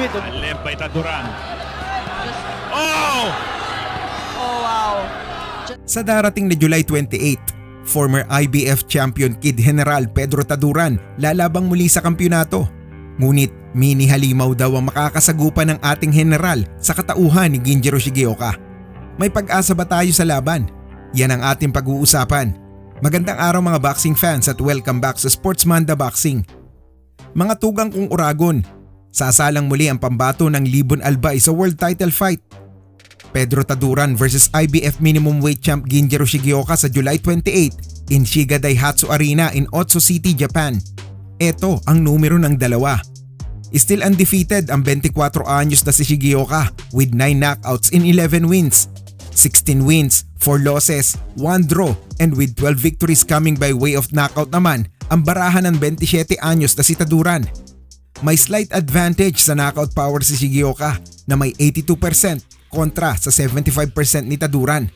with the... Left by Taduran. Oh! Oh, wow. Sa darating na July 28, former IBF champion Kid General Pedro Taduran lalabang muli sa kampyonato. Ngunit mini halimaw daw ang makakasagupan ng ating general sa katauhan ni Ginjiro Shigeoka. May pag-asa ba tayo sa laban? Yan ang ating pag-uusapan. Magandang araw mga boxing fans at welcome back sa Sportsmanda Boxing. Mga tugang kong Uragon, sasalang muli ang pambato ng Libon Albay sa world title fight. Pedro Taduran versus IBF minimum weight champ Ginjiro Shigeoka sa July 28 in Shiga Daihatsu Arena in Otsu City, Japan. Ito ang numero ng dalawa. Still undefeated ang 24 anyos na si Shigeoka with 9 knockouts in 11 wins, 16 wins, 4 losses, 1 draw and with 12 victories coming by way of knockout naman ang barahan ng 27 anyos na si Taduran. May slight advantage sa knockout power si Shigeoka na may 82% kontra sa 75% ni Taduran.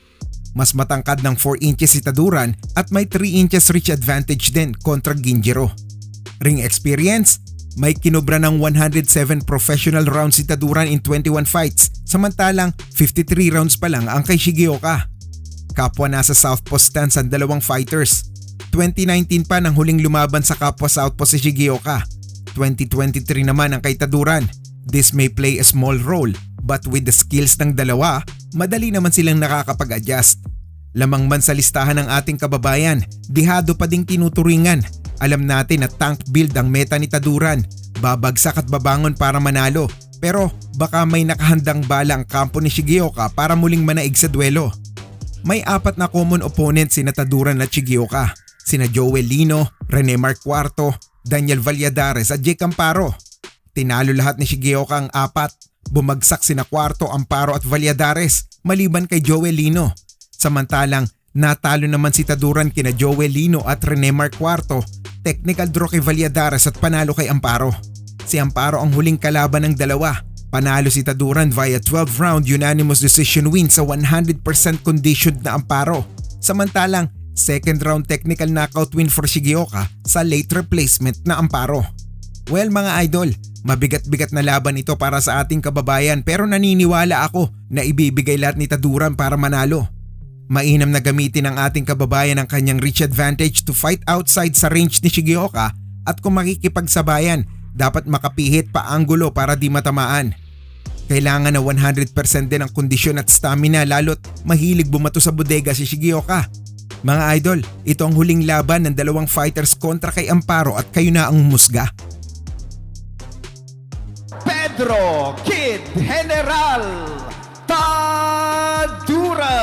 Mas matangkad ng 4 inches si Taduran at may 3 inches reach advantage din kontra Ginjiro. Ring experience, may kinobra ng 107 professional rounds si Taduran in 21 fights samantalang 53 rounds pa lang ang kay Shigeoka. Kapwa nasa Southpaw stance ang dalawang fighters. 2019 pa nang huling lumaban sa kapwa Southpaw si Shigeoka. 2023 naman ang kay Taduran. This may play a small role but with the skills ng dalawa, madali naman silang nakakapag-adjust. Lamang man sa listahan ng ating kababayan, dihado pa ding tinuturingan. Alam natin na tank build ang meta ni Taduran, babagsak at babangon para manalo. Pero baka may nakahandang bala ang kampo ni Shigeoka para muling manaig sa duelo. May apat na common opponents sina Taduran at Shigeoka, sina Joel Lino, Rene Marcuarto, Daniel Valladares at Jake Amparo. Tinalo lahat ni Shigeoka ang apat. Bumagsak sina Cuarto, Amparo at Valladares maliban kay Joel Lino. Samantalang natalo naman si Taduran kina Joel Lino at Rene Marcuarto. Technical draw kay Valladares at panalo kay Amparo. Si Amparo ang huling kalaban ng dalawa. Panalo si Taduran via 12 round unanimous decision win sa 100% conditioned na Amparo. Samantalang second round technical knockout win for Shigeoka sa late replacement na Amparo. Well mga idol, mabigat-bigat na laban ito para sa ating kababayan pero naniniwala ako na ibibigay lahat ni Taduran para manalo. Mainam na gamitin ng ating kababayan ang kanyang reach advantage to fight outside sa range ni Shigeoka at kung makikipagsabayan, dapat makapihit pa anggulo para di matamaan. Kailangan na 100% din ang kondisyon at stamina lalo't mahilig bumato sa bodega si Shigeoka. Mga idol, ito ang huling laban ng dalawang fighters kontra kay Amparo at kayo na ang musga. Pedro Kid General Tadura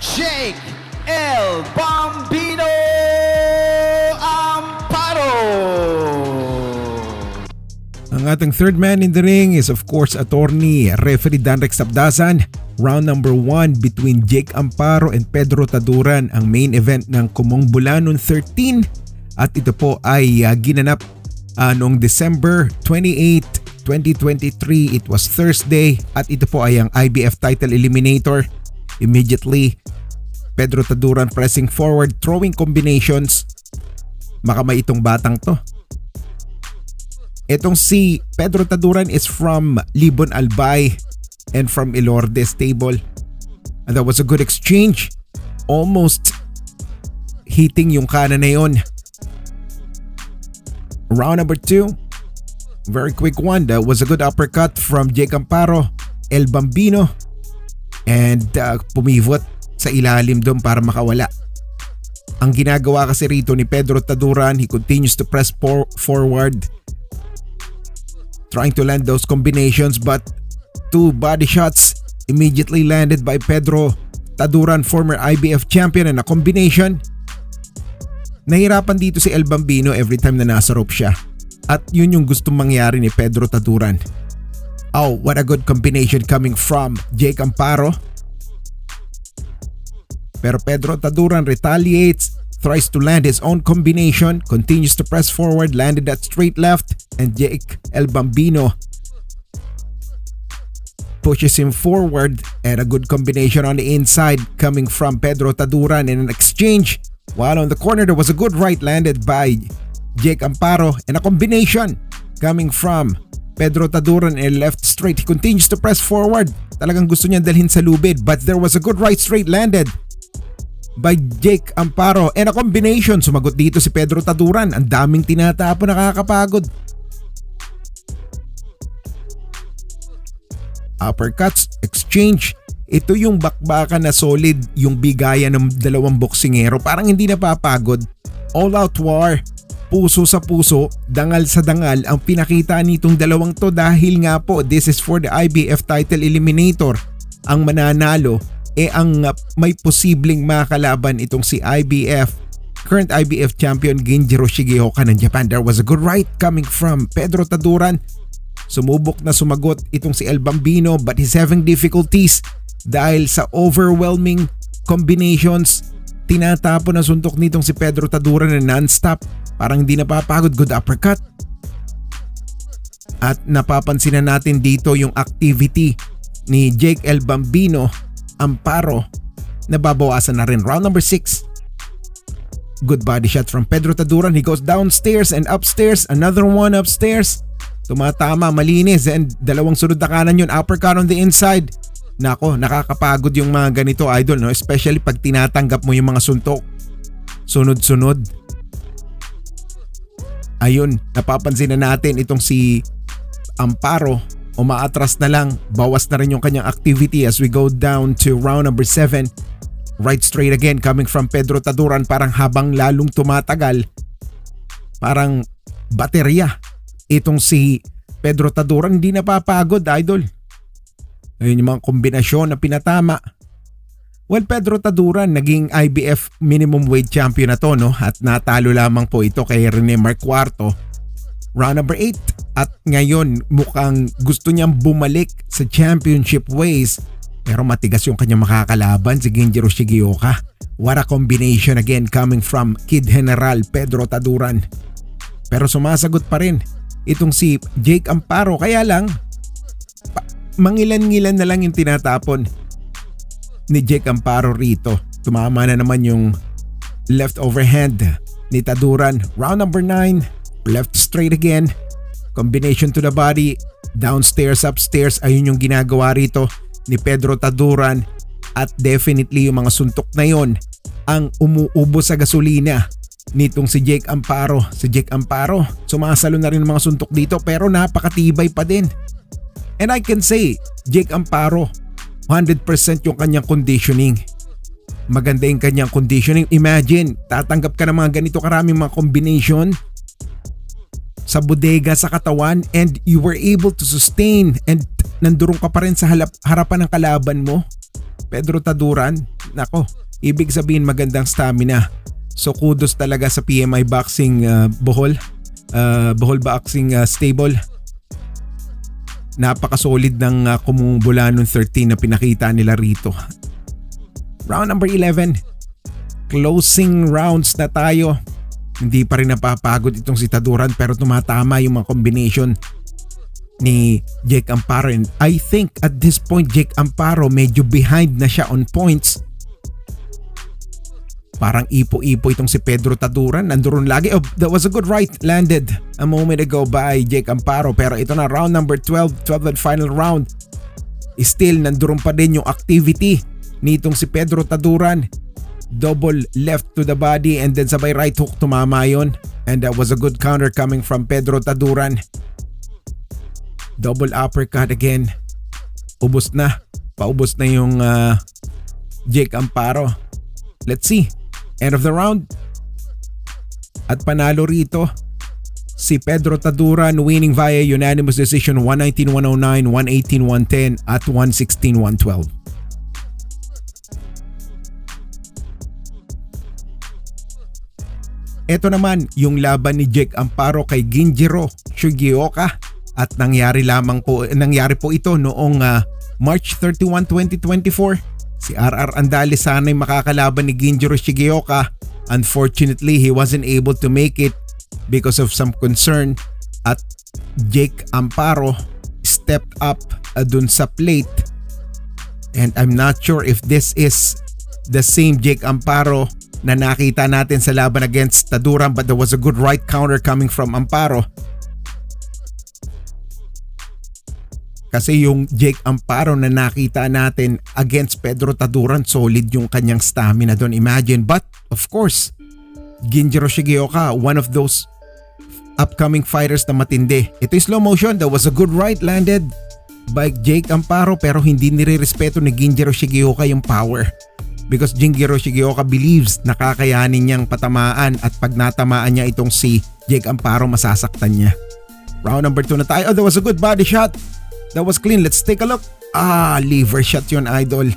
Jake El Bambino Ang ating third man in the ring is of course attorney referee Danrex Sabdasan. Round number 1 between Jake Amparo and Pedro Taduran ang main event ng Kumong Bulanon 13 at ito po ay uh, ginanap uh, noong December 28, 2023. It was Thursday at ito po ay ang IBF title eliminator. Immediately, Pedro Taduran pressing forward, throwing combinations. Makamay itong batang to. Itong si Pedro Taduran is from Libon Albay and from Ilorde Stable. And that was a good exchange. Almost hitting yung kanan na yun. Round number two. Very quick one. That was a good uppercut from Jake Amparo, El Bambino. And uh, pumivot sa ilalim doon para makawala. Ang ginagawa kasi rito ni Pedro Taduran, he continues to press por- forward trying to land those combinations but two body shots immediately landed by Pedro Taduran, former IBF champion and a combination. Nahirapan dito si El Bambino every time na nasa rope siya. At yun yung gustong mangyari ni Pedro Taduran. Oh, what a good combination coming from Jake Amparo. Pero Pedro Taduran retaliates, tries to land his own combination, continues to press forward, landed that straight left, and Jake El Bambino pushes him forward and a good combination on the inside coming from Pedro Taduran in an exchange. While on the corner there was a good right landed by Jake Amparo and a combination coming from Pedro Taduran and left straight. He continues to press forward. Talagang gusto niya dalhin sa lubid but there was a good right straight landed by Jake Amparo and a combination. Sumagot dito si Pedro Taduran. Ang daming tinatapo nakakapagod. Uppercuts, exchange. Ito yung bakbakan na solid yung bigayan ng dalawang boksingero. Parang hindi napapagod. All out war. Puso sa puso, dangal sa dangal ang pinakita nitong dalawang to dahil nga po this is for the IBF title eliminator. Ang mananalo eh ang may posibleng makalaban itong si IBF current IBF champion Ginjiro Shigeoka ng Japan. There was a good right coming from Pedro Taduran. Sumubok na sumagot itong si El Bambino but he's having difficulties dahil sa overwhelming combinations. Tinatapo na suntok nitong si Pedro Taduran na non-stop. Parang hindi napapagod. Good uppercut. At napapansin na natin dito yung activity ni Jake El Bambino Amparo nababawasan na rin. Round number 6. Good body shot from Pedro Taduran. He goes downstairs and upstairs. Another one upstairs. Tumatama, malinis. And dalawang sunod na kanan yun. Uppercut on the inside. Nako, nakakapagod yung mga ganito idol. No? Especially pag tinatanggap mo yung mga suntok. Sunod-sunod. Ayun, napapansin na natin itong si Amparo umaatras na lang, bawas na rin yung kanyang activity as we go down to round number 7. Right straight again coming from Pedro Taduran parang habang lalong tumatagal, parang baterya. Itong si Pedro Taduran hindi napapagod idol. Ayun yung mga kombinasyon na pinatama. Well, Pedro Taduran naging IBF minimum weight champion na to no at natalo lamang po ito kay Rene Marcuarto round number 8 at ngayon mukhang gusto niyang bumalik sa championship ways pero matigas yung kanyang makakalaban si Genjiro Shigeoka. What a combination again coming from Kid General Pedro Taduran. Pero sumasagot pa rin itong si Jake Amparo. Kaya lang mangilan-ngilan na lang yung tinatapon ni Jake Amparo rito. Tumama na naman yung left overhand ni Taduran. Round number 9 left straight again, combination to the body, downstairs, upstairs, ayun yung ginagawa rito ni Pedro Taduran. At definitely yung mga suntok na yon ang umuubo sa gasolina nitong si Jake Amparo. Si Jake Amparo, sumasalo na rin ng mga suntok dito pero napakatibay pa din. And I can say, Jake Amparo, 100% yung kanyang conditioning. Maganda yung kanyang conditioning. Imagine, tatanggap ka ng mga ganito karaming mga combination sa bodega sa katawan and you were able to sustain and nandurong ka pa rin sa halap, harapan ng kalaban mo. Pedro Taduran, nako, ibig sabihin magandang stamina. So kudos talaga sa PMI Boxing uh, Bohol. Uh, Bohol Boxing uh, Stable. Napaka-solid ng uh, Kumubulanon 13 na pinakita nila rito. Round number 11. Closing rounds na tayo. Hindi pa rin napapagod itong si Taduran pero tumatama yung mga combination ni Jake Amparo and I think at this point Jake Amparo medyo behind na siya on points. Parang ipo-ipo itong si Pedro Taduran. Nandoon lagi. Oh, that was a good right landed a moment ago by Jake Amparo. Pero ito na round number 12, 12 and final round. Still nandoon pa din yung activity nitong si Pedro Taduran double left to the body and then sabay right hook tumama yon and that was a good counter coming from Pedro Taduran double uppercut again ubos na paubos na yung uh, Jake Amparo let's see end of the round at panalo rito si Pedro Taduran winning via unanimous decision 119-109, 118-110 at 116-112 Ito naman yung laban ni Jake Amparo kay Ginjiro Shugioka at nangyari lamang po nangyari po ito noong uh, March 31, 2024. Si RR Andales sana'y makakalaban ni Ginjiro Shigioka. Unfortunately, he wasn't able to make it because of some concern at Jake Amparo stepped up uh, dun sa plate. And I'm not sure if this is the same Jake Amparo na nakita natin sa laban against Taduran but there was a good right counter coming from Amparo. Kasi yung Jake Amparo na nakita natin against Pedro Taduran, solid yung kanyang stamina doon. Imagine. But of course, Ginjiro Shigeoka, one of those upcoming fighters na matindi. Ito yung slow motion. That was a good right landed by Jake Amparo pero hindi nire-respeto ni Ginjiro Shigeoka yung power. Because Jinjiro Shigeoka believes na kakayanin niyang patamaan at pag natamaan niya itong si Jake Amparo masasaktan niya. Round number 2 na tayo. Oh, that was a good body shot. That was clean. Let's take a look. Ah, liver shot yun idol.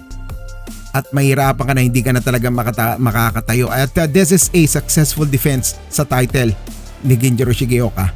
At mahirapan ka na hindi ka na talaga makata- makakatayo. At uh, this is a successful defense sa title ni Ginjiro Shigeoka.